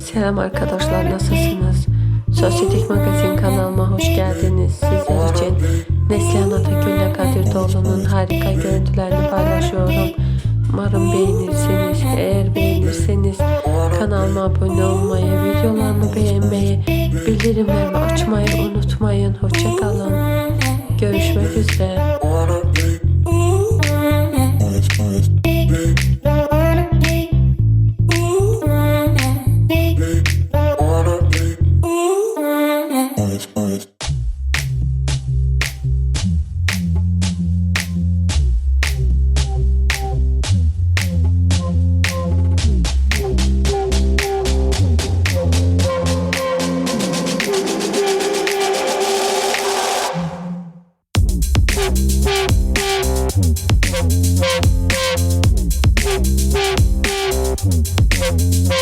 Selam arkadaşlar nasılsınız? Sosyetik Magazin kanalıma hoş geldiniz. Sizler için Neslihan Atagül'le Kadir Doğulu'nun harika görüntülerini paylaşıyorum. Umarım beğenirsiniz. Eğer beğenirseniz kanalıma abone olmayı, videolarımı beğenmeyi, bildirimlerimi açmayı unutmayın. Hoşçakalın. Görüşmek üzere. Thank